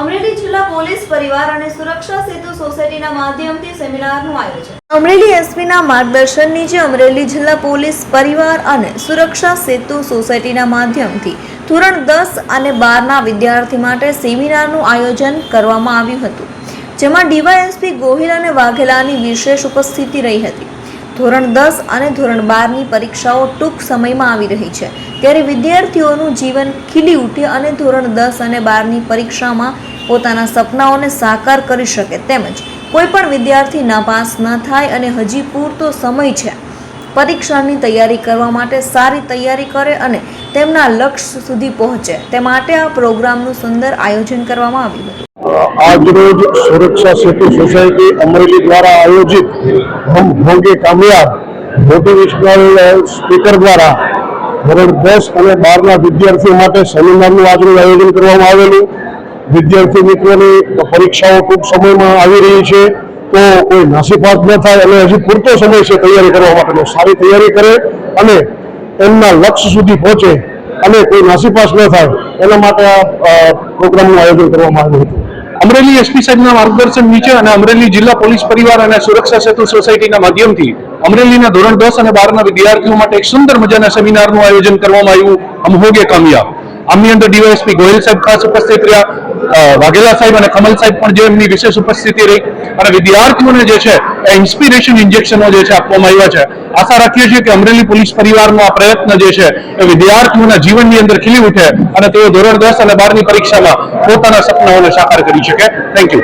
અમરેલી જિલ્લા પોલીસ પરિવાર અને સુરક્ષા સેતુ સોસાયટીના માધ્યમથી સેમિનારનું આયોજન. અમરેલી એસપીના માર્ગદર્શન નીચે અમરેલી જિલ્લા પોલીસ પરિવાર અને સુરક્ષા સેતુ સોસાયટીના માધ્યમથી ધોરણ દસ અને બારના વિદ્યાર્થી માટે સેમિનારનું આયોજન કરવામાં આવ્યું હતું, જેમાં ડીવાયએસપી ગોહિલ અને વાઘેલાની વિશેષ ઉપસ્થિતિ રહી હતી. ધોરણ દસ અને ધોરણ બારની પરીક્ષાઓ ટૂંક સમયમાં આવી રહી છે. ત્યારે વિદ્યાર્થીઓનું જીવન ખીલી ઉઠે અને ધોરણ દસ અને બારની પરીક્ષામાં પોતાના સપનાઓને સાકાર કરી શકે તેમજ કોઈ પણ વિદ્યાર્થી નાપાસ ન થાય અને હજી પૂરતો સમય છે. પરીક્ષાની તૈયારી કરવા માટે સારી તૈયારી કરે અને તેમના લક્ષ્ય સુધી પહોંચે. તે માટે આ પ્રોગ્રામનું સુંદર આયોજન કરવામાં આવ્યું હતું. આજરોજ સુરક્ષા સેતુ સોસાયટી અમરેલી દ્વારા આયોજિત હમ ભોગે કામયાબ મોટિવેશનલ સ્પીકર દ્વારા ધોરણ દસ અને બારના વિદ્યાર્થીઓ માટે સેમિનારનું આજનું આયોજન કરવામાં આવેલું. વિદ્યાર્થી મિત્રોની પરીક્ષાઓ ટૂંક સમયમાં આવી રહી છે, તો કોઈ નાસીપાત ન થાય અને હજી પૂરતો સમય છે તૈયારી કરવા માટેનો. સારી તૈયારી કરે અને એમના લક્ષ્ય સુધી પહોંચે અને કોઈ નાસીપાસ ન થાય, એના માટે આ પ્રોગ્રામનું આયોજન કરવામાં આવ્યું હતું. અમરેલી એસપી સાહેબના માર્ગદર્શન નીચે અને અમરેલી જિલ્લા પોલીસ પરિવાર અને સુરક્ષા સેતુ સોસાયટીના માધ્યમથી અમરેલીના ધોરણ દસ અને બારના વિદ્યાર્થીઓ માટે એક સુંદર મજાના સેમિનારનું આયોજન કરવામાં આવ્યું. અમહોગે કામયાબ. આમની અંદર ડીવાયએસપી ગોયલ સાહેબ ખાસ ઉપસ્થિત રહ્યા. વાઘેલા સાહેબ અને કમલ સાહેબ પણ જે એમની વિશેષ ઉપસ્થિતિ રહી. અને વિદ્યાર્થીઓને જે છે, એ ઇન્સ્પિરેશન ઇન્જેક્શનો જે છે આપવામાં આવ્યા છે. આશા રાખીએ છીએ કે અમરેલી પોલીસ પરિવારનો આ પ્રયત્ન જે છે, એ વિદ્યાર્થીઓના જીવનની અંદર ખીલી ઉઠે અને તેઓ ધોરણ દસ અને બારની પરીક્ષામાં પોતાના સપનાઓને સાકાર કરી શકે. Thank you